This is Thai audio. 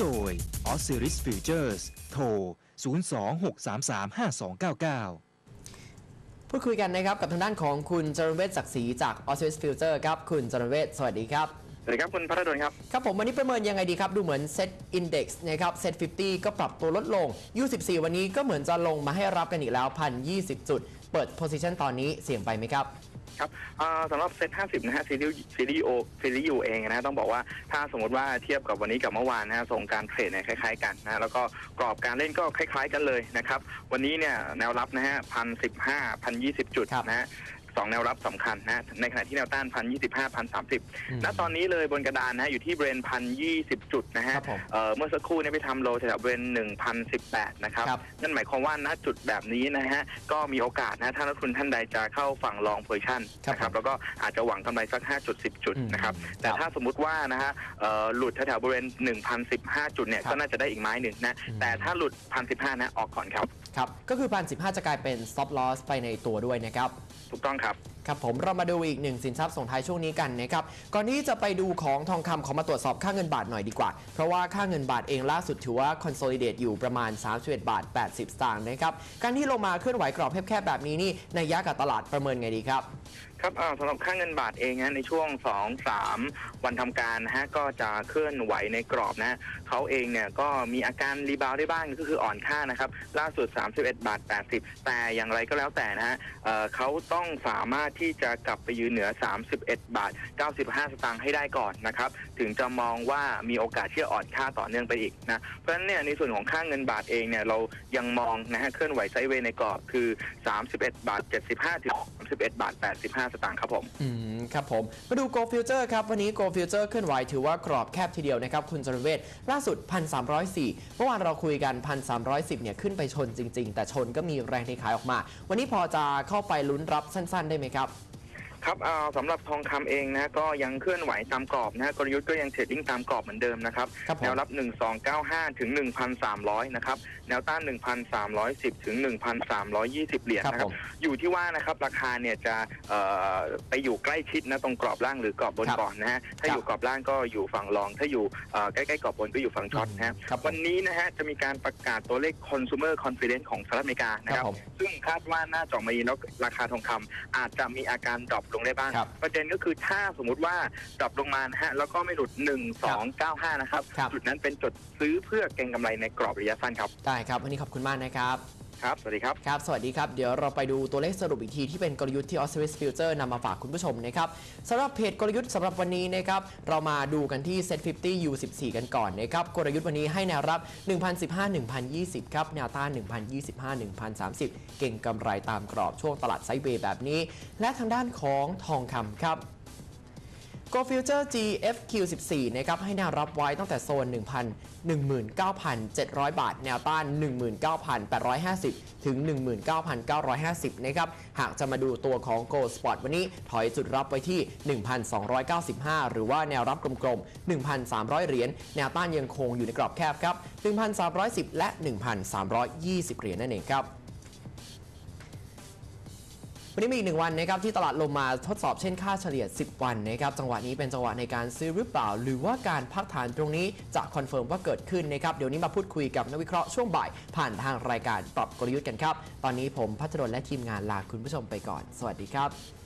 โดย Osiris Futures โทร 026335299พูดคุยกันนะครับกับทางด้านของคุณจรเวศศักดิ์ศรีจาก o s i r i s Future ครับคุณจรเวศสวัสดีครับสวัสดีครับคุณพัฒดลครับครับผมวันนี้ประเมินยังไงดีครับ ดูเหมือน Set Index นะครับ Set 50 ก็ปรับตัวลดลง U14 วันนี้ก็เหมือนจะลงมาให้รับกันอีกแล้ว 1,020 จุด เปิด position ตอนนี้เสี่ยงไปไหมครับ ครับอ่าสำหรับเซ็ต50 นะฮะซีรีส์ซีรีส์โอซีรีส์ยูเองนะฮะต้องบอกว่าถ้าสมมติว่าเทียบกับวันนี้กับเมื่อวานนะฮะส่งการเทรดเนี่ยคล้ายๆกันนะฮะแล้วก็กรอบการเล่นก็คล้าย ๆ กันเลยนะครับ วันนี้เนี่ยแนวรับนะฮะพันสิบห้าพันยี่สิบจุดครับนะฮะ สองแนวรับสำคัญนะฮะในขณะที่แนวต้านพันยี่สิบห้าพันสามสิบอืมณตอนนี้เลยบนกระดานนะฮะอยู่ที่เบรนพันยี่สิบจุดนะฮะครับผมเอ่อเมื่อสักครู่เนี่ยไปทำโลแถวๆเบรนหนึ่งพันสิบแปดนะครับครับนั่นหมายความว่าณจุดแบบนี้นะฮะก็มีโอกาสนะถ้านักลงทุนท่านใดจะเข้าฝั่งลองโพซิชันครับนะครับแล้วก็อาจจะหวังกำไรสัก5จุด10จุดอืมนะครับแต่ครับถ้าสมมุติว่านะฮะเอ่อหลุดแถวๆบริเวณ1,015จุดเนี่ยครับก็น่าจะได้อีกไม้หนึ่งนะอืมแต่ถ้าหลุด1,015นะออกก่อนครับครับก็คือ1,015จะกลายเป็น stop loss ไปในตัวด้วยนะครับ ถูกต้องครับ ครับผมเรามาดูอีกหนึ่งสินทรัพย์ส่งท้ายช่วงนี้กันนะครับก่อนที่จะไปดูของทองคำขอมาตรวจสอบค่าเงินบาทหน่อยดีกว่า เพราะว่าค่าเงินบาทเองล่าสุดถือว่าคอนโซลิดเดตอยู่ประมาณ 31 บาท 80 สตางค์นะครับการที่ลงมาเคลื่อนไหวกรอบแคบๆแบบนี้นี่ในยยะกับตลาดประเมินไงดีครับ ครับอ่าสำหรับค่าเงินบาทเองนะในช่วง 2 3 วันทำการนะฮะก็จะเคลื่อนไหวในกรอบนะเขาเองเนี่ยก็มีอาการรีบาวด์ได้บ้างก็คืออ่อนค่านะครับ ล่าสุด 31 บาท 80 แต่อย่างไรก็แล้วแต่นะฮะเเขาต้องสามารถที่จะกลับไปยืนเหนือ 31 บาท 95 สตางค์ให้ได้ก่อนนะครับ ถึงจะมองว่ามีโอกาสที่จะอ่อนค่าต่อเนื่องไปอีกนะเพราะฉะนั้นเนี่ยในส่วนของค่าเงินบาทเองเนี่ยเรายังมองนะฮะเคลื่อนไหวไซด์เวย์ในกรอบคือ 31 บาท 75 ถึง 31 บาท 85สตางค์ครับผมอืมครับผม มาดู Go Future ครับ วันนี้ Go Future เคลื่อนไหวถือว่ากรอบแคบทีเดียวนะครับ คุณจรเวศล่าสุด 1,304 เมื่อวานเราคุยกัน 1,310 เนี่ย ขึ้นไปชนจริง ๆ แต่ชนก็มีแรงเทขายออกมา วันนี้พอจะเข้าไปลุ้นรับสั้น ๆ ได้ไหมครับ ครับอ่าสำหรับทองคำเองนะก็ยังเคลื่อนไหวตามกรอบนะกลยุทธ์ก็ยังเทรดดิ้งตามกรอบเหมือนเดิมนะครับครับผมแนวรับ 1295 ถึง 1,300 นะครับ แนวต้าน 1,310 ถึง 1,320 เหรียญครับนะคผรับมอยู่ที่ว่านะครับราคาเนี่ยจะเอ่อไปอยู่ใกล้ชิดนะตรงกรอบล่างหรือกรอบบนครับก่อนนะฮะถ้าครับอยู่กรอบล่างก็อยู่ฝั่งรอง ถ้าอยู่เอ่อใกล้ๆกรอบบนก็อยู่ฝั่งช็อตนะฮะครับผมวันนี้นะฮะจะมีการประกาศตัวเลข consumer confidence ของสหรัฐอเมริกานะคครัรับบผมซึ่งคาดว่าน่าจะออกมาดีแล้วราคาทองคำอาจจะมีอาการดรอปลงได้บ้าง ครับประเด็นก็คือถ้าสมมุติว่าดรอปลงมานะฮะแล้วก็ไม่หลุด 1 2 9 5 นะครับ ครับ จุดนั้นเป็นจุดซื้อเพื่อเก็งกำไรในกรอบระยะสั้นครับ ได้ครับ วันนี้ขอบคุณมากนะครับ ครับ สวัสดีครับ ครับ สวัสดีครับ เดี๋ยวเราไปดูตัวเลขสรุปอีกทีที่เป็นกลยุทธ์ที่ Osiris Future นำมาฝากคุณผู้ชมนะครับสำหรับเพจกลยุทธ์สำหรับวันนี้นะครับ เรามาดูกันที่ Set 50 U14 กันก่อนนะครับ กลยุทธ์วันนี้ให้แนวรับ 1,015-1,020 ครับ แนวต้าน 1,025-1,030 เก่งกำไรตามกรอบช่วงตลาดไซด์เวย์แบบนี้ และทางด้านของทองคำครับ Go Future GFQ14 นะครับให้แนวรับไว้ตั้งแต่โซน 1,000 19,700 บาท แนวต้าน 19,850 ถึง 19,950 นะครับ หากจะมาดูตัวของ Go Spot วันนี้ถอยจุดรับไว้ที่ 1,295 หรือว่าแนวรับกลมๆ 1,300 เหรียญ แนวต้านยังคงอยู่ในกรอบแคบครับ 1,310 และ 1,320 เหรียญนั่นเองครับ วันนี้มีอีกหนึ่งวันนะครับที่ตลาดลงมาทดสอบเช่นค่าเฉลี่ย 10 วันนะครับจังหวะนี้เป็นจังหวะในการซื้อหรือเปล่า หรือว่าการพักฐานตรงนี้จะคอนเฟิร์มว่าเกิดขึ้นนะครับเดี๋ยวนี้มาพูดคุยกับนักวิเคราะห์ช่วงบ่ายผ่านทางรายการปรับกลยุทธ์กันครับ ตอนนี้ผมพัชรนและทีมงานลาคุณผู้ชมไปก่อน สวัสดีครับ